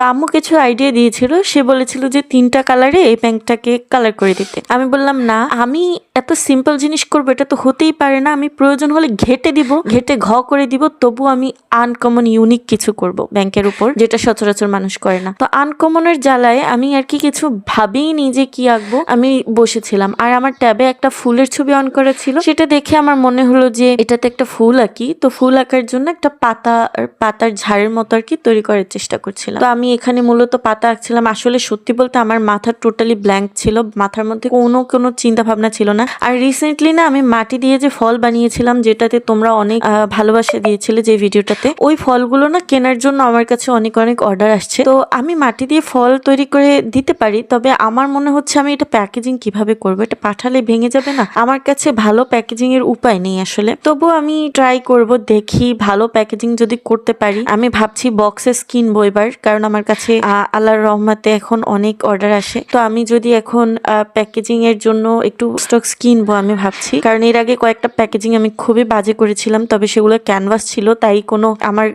আম্মু কিছু আইডিয়া দিয়েছিল। সে বলেছিল যে তিনটা কালারে এই ব্যাংকটাকে কালার করে দিতে। আমি বললাম, না, আমি এত সিম্পল জিনিস করব, এটা তো হতেই পারে না। আমি প্রয়োজন হলে ঘেটে দিব, ঘেটে ঘ করে দিব, তবু আমি আনকমন ইউনিক কিছু করব ব্যাংকের উপর, যেটা সচরাচর মানুষ করে না। তো আনকমনের জ্বালায় আমি আর কি কিছু ভাবিনি যে কি আঁকবো। আমি বসেছিলাম আর আমার ট্যাবে একটা ফুলের ছবি অন করা ছিল। সেটা দেখে আমার মনে হলো যে এটাতে একটা ফুল আঁকি। তো ফুল আঁকার জন্য একটা পাতা, পাতার ঝাড়ের মতো আর কি তৈরি করার চেষ্টা করছিলাম। তো আমি এখানে মূলত পাতা আঁকছিলাম। আসলে সত্যি বলতে আমার মাথা টোটালি ব্ল্যাঙ্ক ছিল। মাথার মধ্যে কোনো কোনো চিন্তা ভাবনা ছিল না। আর রিসেন্টলি না আমি মাটি দিয়ে যে ফল বানিয়েছিলাম, যেটাতে তোমরা অনেক ভালোবাসা দিয়েছিলে যে ভিডিওটাতে, ওই ফলগুলো না কেনার জন্য আমার কাছে অনেক অনেক অর্ডার আসছে। তো আমি মাটি দিয়ে ফল তৈরি করে দিতে পারি, তবে আমার মনে হচ্ছে আমি এটা প্যাকেজিং কীভাবে করব? এটা পাঠালে ভেঙে যাবে না? আমার কাছে ভালো প্যাকেজিং এর উপায় নেই আসলে। তবু আমি ট্রাই করব, দেখি ভালো প্যাকেজিং যদি করতে পারি। আমি ভাবছি বক্সেস কিনবো এবার, কারণ আমার কাছে আল্লাহর রহমাতে এখন অনেক অর্ডার আসে। তো আমি যদি এখন প্যাকেজিং এর জন্য একটু স্টকস কিনবো, আমি ভাবছি। কারণ এর আগে কয়েকটা প্যাকেজিং আমি খুবই বাজে করেছিলাম, তবে সেগুলো ক্যানভাস ছিল, তাই কোনো আমার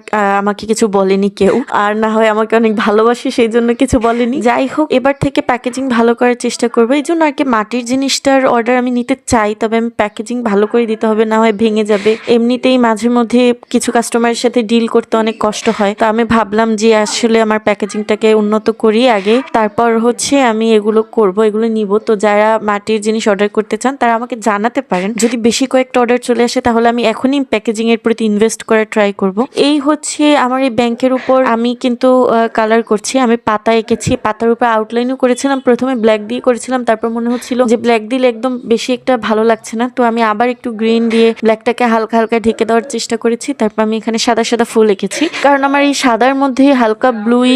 আমাকে কিছু বলেনি কেউ। আর না হয় আমাকে অনেক ভালোবাসে সেই জন্য কিছু বলেনি। যাই হোক, এবার থেকে প্যাকেজিং ভালো করার চেষ্টা করব। এই জন্য আর কি মাটির জিনিসটার অর্ডার আমি নিতে চাই, তবে আমি প্যাকেজিং ভালো করে দিতে হবে, না হয় ভেঙে যাবে। এমনিতেই মাঝে মধ্যে কিছু কাস্টমারের সাথে ডিল করতে অনেক কষ্ট হয়। তো আমি ভাবলাম যে আসলে আমার প্যাকেজিংটাকে উন্নত করি আগে। তারপর হচ্ছে আমি এগুলো করব, এগুলো নিব। তো যারা মাটির জিনিস অর্ডার করতে চান, তারা আমাকে জানাতে পারেন। যদি বেশি কয়েকটা অর্ডার চলে আসে, তাহলে আমি এখনই প্যাকেজিং এর প্রতি ইনভেস্ট করার ট্রাই করব। এই হচ্ছে আমার এই ব্যাংকের উপর আমি কিন্তু কালার করছি। আমি পাতা এঁকেছি, পাতার উপর আউটলাইনও করেছিলাম। প্রথমে ব্ল্যাক দিয়ে করেছিলাম, তারপর মনে হচ্ছিল যে ব্ল্যাক দিলে একদম বেশি একটা ভালো লাগছে না। তো আমি আবার একটু গ্রিন দিয়ে ব্ল্যাকটাকে হালকা হালকা ঢেকে দেওয়ার চেষ্টা করেছি। তারপর আমি এখানে সাদা সাদা ফুল এঁকেছি। কারণ আমার এই সাদার মধ্যে হালকা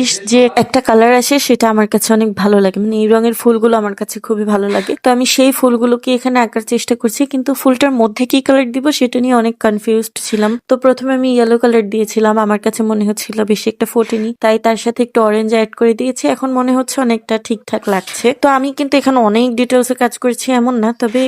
ব্লুইশ যে একটা কালার আসে, সেটা আমার কাছে অনেক ভালো লাগে। মানে এই রঙের ফুলগুলো আমার কাছে খুবই ভালো লাগে। তো আমি সেই ফুলগুলোকে এখানে আঁকার চেষ্টা করছি, কিন্তু ফুলটার মধ্যে কি কালার দিব সেটা নিয়ে অনেক কনফিউজড ছিলাম। তো প্রথমে আমি ইয়েলো কালার দিয়েছিলাম, আমার কাছে মনে হচ্ছিল বেশি একটা ফোটেনি, তাই তার সাথে একটু অরেঞ্জ অ্যাড করে দিয়েছি। এখন মনে হচ্ছে অনেকটা ঠিকঠাক লাগছে। তো আমি কিন্তু এখানে অনেক ডিটেলসে কাজ করেছি, এমন না, তবে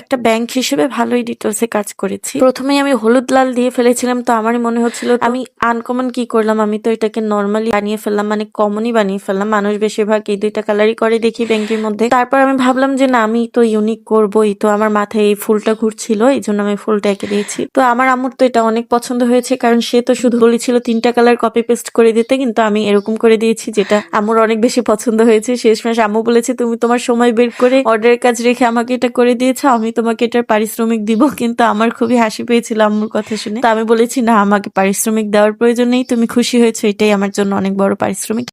একটা ব্যাংক হিসেবে ভালোই ডিটেলসে কাজ করেছি। প্রথমে আমি হলুদ লাল দিয়ে ফেলেছিলাম, তো আমারই মনে হচ্ছিল আমি আনকমন কি করলাম? আমি তো এটাকে নর্মালি বানিয়ে ফেললাম মানে কমনই বানিয়ে ফেললাম। মানুষ বেশিরভাগ এই দুইটা কালারই করে দেখি ব্যাংকের মধ্যে। তারপর আমি ভাবলাম যে, না, আমি তো ইউনিক করবোই। তো আমার মাথায় এই ফুলটা ঘুরছিল, এই জন্য আমি ফুলটা এঁকে দিয়েছি। তো আমার আম্মুর তো এটা অনেক পছন্দ হয়েছে, কারণ সে তো শুধু বলেছিল তিনটা কালার কপি পেস্ট করে দিতে, কিন্তু আমি এরকম করে দিয়েছি যেটা আম্মুর অনেক বেশি পছন্দ হয়েছে। শেষমেশ আম্মু বলেছে, তুমি তোমার সময় বের করে অর্ডারের কাজ রেখে আমাকে এটা করে দিয়েছ, আমি তোমাকে এটার পারিশ্রমিক দিব। কিন্তু আমার খুবই হাসি পেয়েছিল আম্মুর কথা শুনে। তো আমি বলেছি, না, আমাকে পারিশ্রমিক দেওয়ার প্রয়োজন নেই, তুমি খুশি হয়েছো, এটাই আমার জন্য অনেক বড় পারিশ্রমিক